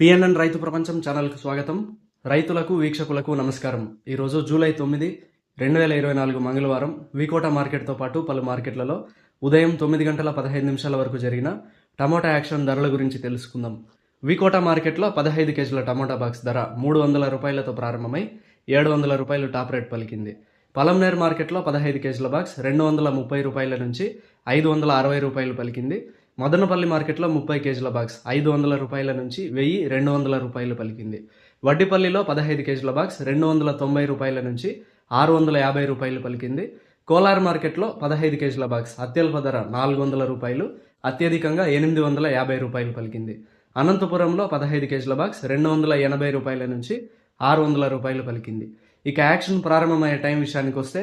PNN రైతు ప్రపంచం ఛానల్కు స్వాగతం. రైతులకు వీక్షకులకు నమస్కారం. ఈరోజు జూలై తొమ్మిది రెండు వేల ఇరవై నాలుగు మంగళవారం వికోట మార్కెట్తో పాటు పలు మార్కెట్లలో ఉదయం తొమ్మిది గంటల పదహైదు నిమిషాల వరకు జరిగిన టమోటా యాక్షన్ ధరల గురించి తెలుసుకుందాం. వికోట మార్కెట్లో పదహైదు కేజీల టమోటా బాక్స్ ధర మూడు వందల రూపాయలతో ప్రారంభమై ఏడు వందల రూపాయలు టాప్ రేట్ పలికింది. పలంనేర్ మార్కెట్లో పదహైదు కేజీల బాక్స్ రెండు వందల ముప్పై రూపాయల నుంచి ఐదు వందల అరవై రూపాయలు పలికింది. మదనపల్లి మార్కెట్లో ముప్పై కేజీల బాక్స్ ఐదు వందల రూపాయల నుంచి వెయ్యి రెండు వందల రూపాయలు పలికింది. వడ్డిపల్లిలో పదహైదు కేజీల బాక్స్ రెండు వందల తొంభై రూపాయల నుంచి ఆరు వందల యాభై రూపాయలు పలికింది. కోలార్ మార్కెట్లో పదహైదు కేజీల బాక్స్ అత్యల్ప ధర నాలుగు వందల రూపాయలు అత్యధికంగా ఎనిమిది వందల యాభై రూపాయలు పలికింది. అనంతపురంలో పదహైదు కేజీల బాక్స్ రెండు వందల ఎనభై రూపాయల నుంచి ఆరు వందల రూపాయలు పలికింది. ఇక యాక్షన్ ప్రారంభమయ్యే టైం విషయానికి వస్తే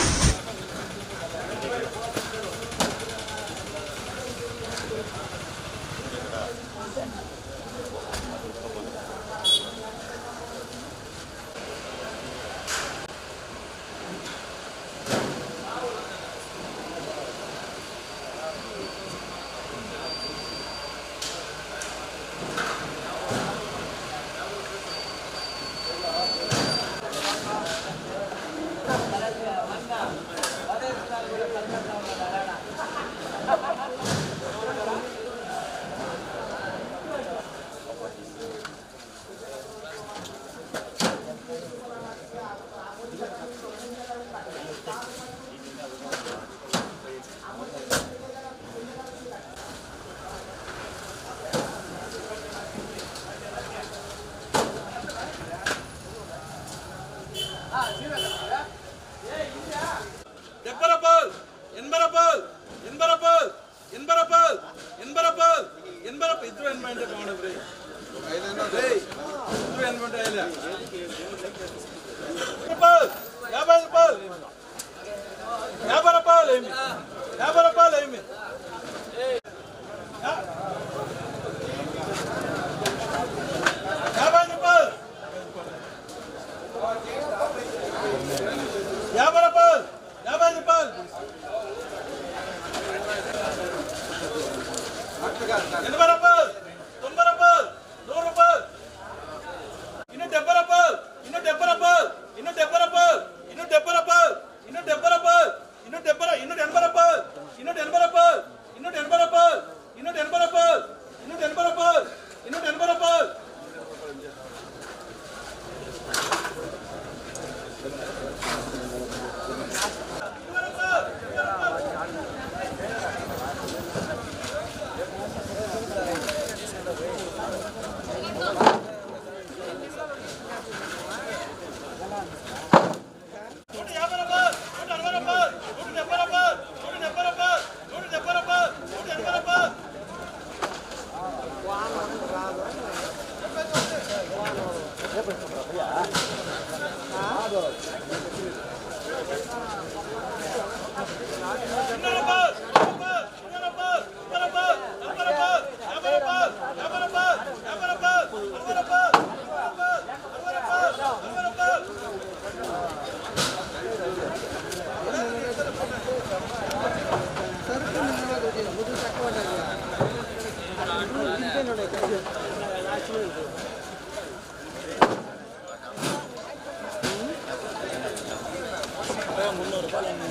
డెబ్బరపాల్ ఎనభరపాల్ ఎనభరపాల్ ఎనభరపాల్ ఎనభరపాల్ ఎనభర ఇద్దరు ఎనభై అంటే బాగుండదు రే రేయ్, ఇద్దరు ఎనభై అంటే అయ్యలే. రూపాయలు, యాభై రూపాయలు యాభై రూపాయలు ఏమి యాభై రూపాయలు ఏమి యా- యాభై రూపాయలు యాభై రూపాయలు యాభై రూపాయలు ఎనభై రూపాయలు 了 বলেন